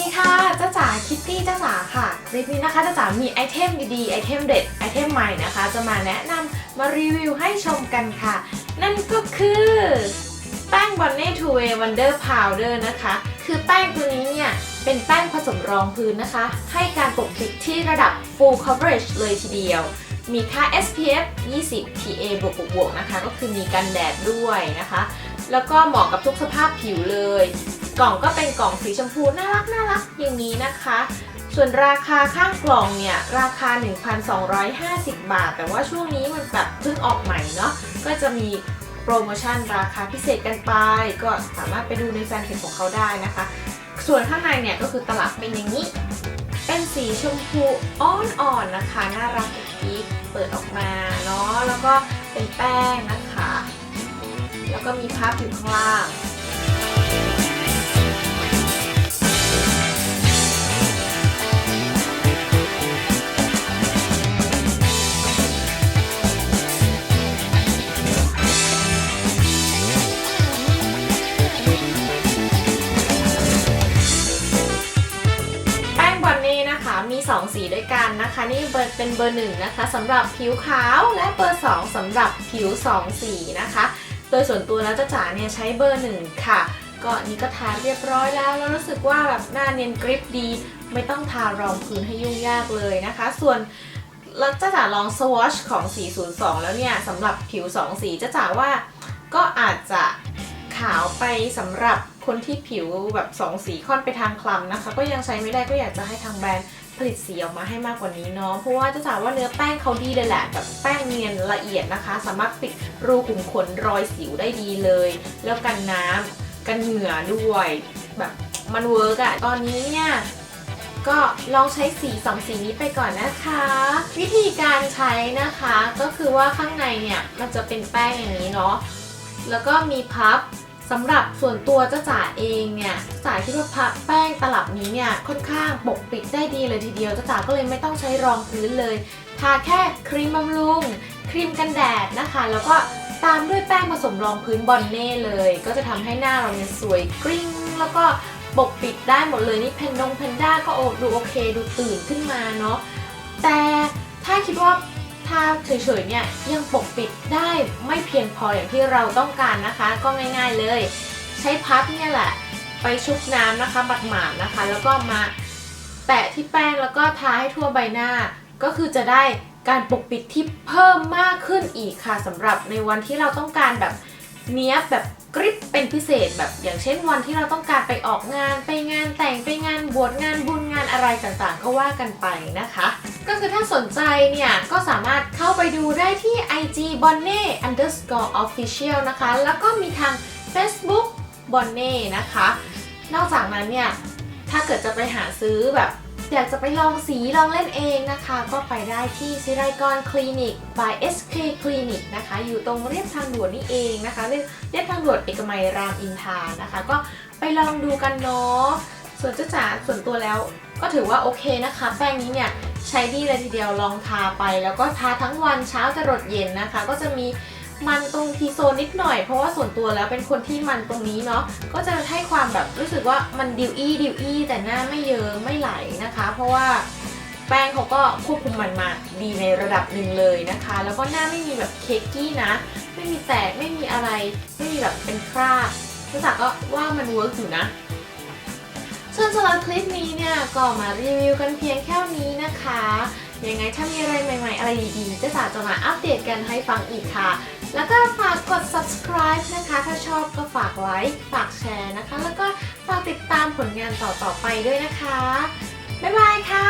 ดีค่ะจ้าจ๋าคิตตี้จ้าจ๋าค่ะคลิปนี้นะคะจะจ๋ามีไอเทมดีๆไอเทมเด็ดไอเทมใหม่นะคะ จะมาแนะนำมารีวิวให้ชมกันค่ะ นั่นก็คือแป้ง Bonnet to Way Wonder Powder นะคะ คือแป้งตัวนี้เนี่ย เป็นแป้งผสมรองพื้นนะคะ ให้การปกปิดที่ระดับ full coverage เลยทีเดียว มีค่า SPF 20 PA บวกบวกๆนะคะ ก็คือมีกันแดดด้วยนะคะ แล้วก็เหมาะกับทุกสภาพผิวเลย กล่องก็เป็นกล่องสีชมพูน่ารักน่ารักอย่างนี้นะคะ ส่วนราคาข้างกล่องเนี่ยราคา 1,250 บาท แต่ว่าช่วงนี้มันแบบเพิ่งออกใหม่เนาะก็จะมีโปรโมชั่นราคาพิเศษกันไป ก็สามารถไปดูในแฟนเพจของเขาได้นะคะ ส่วนข้างในเนี่ยก็คือตลับเป็นอย่างนี้ เป็นสีชมพูอ่อนๆนะคะ น่ารักกิ๊กเปิดออกมาเนาะแล้วก็เป็นแป้งนะคะ แล้วก็มีพับอยู่ข้างล่าง สีด้วยกันนะคะ นี่เป็นเบอร์หนึ่งนะคะสำหรับผิวขาวและเบอร์2สำหรับผิว2สีนะคะ โดยส่วนตัวแล้วจ้าจ๋าเนี่ยใช้เบอร์หนึ่งค่ะ ก็นี้ก็ทาเรียบร้อยแล้ว แล้วรู้สึกว่าแบบหน้าเนียนกริปดี ไม่ต้องทารองพื้นให้ยุ่งยากเลยนะคะ ส่วนแล้วจ้าจ๋าลองสวอชของ 402 แล้วเนี่ยสำหรับผิว 2 สีจ้าจ๋าว่าก็อาจจะขาวไปสำหรับ คนที่ผิวแบบสองสีค่อนไปทางคล้ำนะคะ ก็ยังใช้ไม่ได้ก็อยากจะให้ทางแบรนด์ผลิตสีออกมาให้มากกว่านี้เนาะ เพราะว่าจะถามว่าเนื้อแป้งเขาดีเลยแหละแบบแป้งเนียนละเอียดนะคะ สามารถปิดรูขุมขนรอยสิวได้ดีเลย แล้วกันน้ำกันเหงื่อด้วยแบบมันเวิร์กอะตอนนี้เนี่ยก็ลองใช้สีสองสีนี้ไปก่อนนะคะ วิธีการใช้นะคะก็คือว่าข้างในเนี่ยมันจะเป็นแป้งอย่างนี้เนาะแล้วก็มีพับ สำหรับส่วนตัวเจ้าจ๋าเองเนี่ยจ๋าคิดว่าพับแป้งตลับนี้เนี่ยค่อนข้างปกปิดได้ดีเลยทีเดียวเจ้าจ๋าก็เลยไม่ต้องใช้รองพื้นเลยทาแค่ครีมบำรุงครีมกันแดดนะคะ แล้วก็ตามด้วยแป้งผสมรองพื้นบอนเน่เลย ก็จะทำให้หน้าเราเนี่ยสวยกริ้งแล้วก็ปกปิดได้หมดเลยนี่เพนดงเพนด้าก็โอดูโอเคดูตื่นขึ้นมาเนาะแต่ถ้าคิดว่า ถ้าเฉยๆเนี่ยยังปกปิดได้ไม่เพียงพออย่างที่เราต้องการนะคะ ก็ง่ายๆเลย ใช้พัดเนี่ยแหละ ไปชุบน้ำนะคะบัดหมาดนะคะ แล้วก็มาแตะที่แป้งแล้วก็ทาให้ทั่วใบหน้า ก็คือจะได้การปกปิดที่เพิ่มมากขึ้นอีกค่ะสำหรับในวันที่เราต้องการแบบ เนี้ยแบบกริปเป็นพิเศษแบบอย่างเช่นวันที่เราต้องการไปออกงานไปงานแต่งไปงานบวชงานบุญงานอะไรต่างๆ ก็ว่ากันไปนะคะ ก็คือถ้าสนใจเนี่ย ก็สามารถเข้าไปดูได้ที่ IG bonnet underscore official นะคะ แล้วก็มีทาง Facebook bonnet นะคะ นอกจากนั้นเนี่ย ถ้าเกิดจะไปหาซื้อแบบ อยากจะไปลองสีลองเล่นเองนะคะ ก็ไปได้ที่ซิไรกรคลินิก by SK Clinic นะคะ อยู่ตรงเรียบทางด่วนนี่เองนะคะ เรียบทางด่วนเอกมัยรามอินทานะคะ ก็ไปลองดูกันเนาะส่วนเจ้าจ๋าส่วนตัวแล้วก็ถือว่าโอเคนะคะ แป้งนี้เนี่ยใช้ดีเลยทีเดียวลองทาไป แล้วก็ทาทั้งวันเช้าจะรดเย็นนะคะ ก็จะมีมันตรงทีโซนนิดหน่อยเพราะว่าส่วนตัวแล้วเป็นคนที่มันตรงนี้เนาะก็จะให้ความแบบรู้สึกว่ามันดิวอี้ดิวอี้แต่หน้าไม่เยิ้มไม่ ราะว่าแป้งเขาก็ควบคุมมันมาดีในระดับหนึ่งเลยนะคะ แล้วก็หน้าไม่มีแบบเค้กกี้นะ ไม่มีแตกไม่มีอะไร ไม่มีแบบเป็นคราบรู้จักก็ว่ามันเวิร์กอยู่นะส่วนสำหรับคลิปนี้เนี่ยก็มารีวิวกันเพียงแค่นี้นะคะ ยังไงถ้ามีอะไรใหม่ ๆ อะไรดีๆเจะสาจะมาอัปเดตกันให้ฟังอีกค่ะ แล้วก็ฝากกด subscribe นะคะ ถ้าชอบก็ฝากไลค์ฝากแชร์นะคะ แล้วก็ฝากติดตามผลงานต่อๆไปด้วยนะคะ บ๊ายบายค่ะ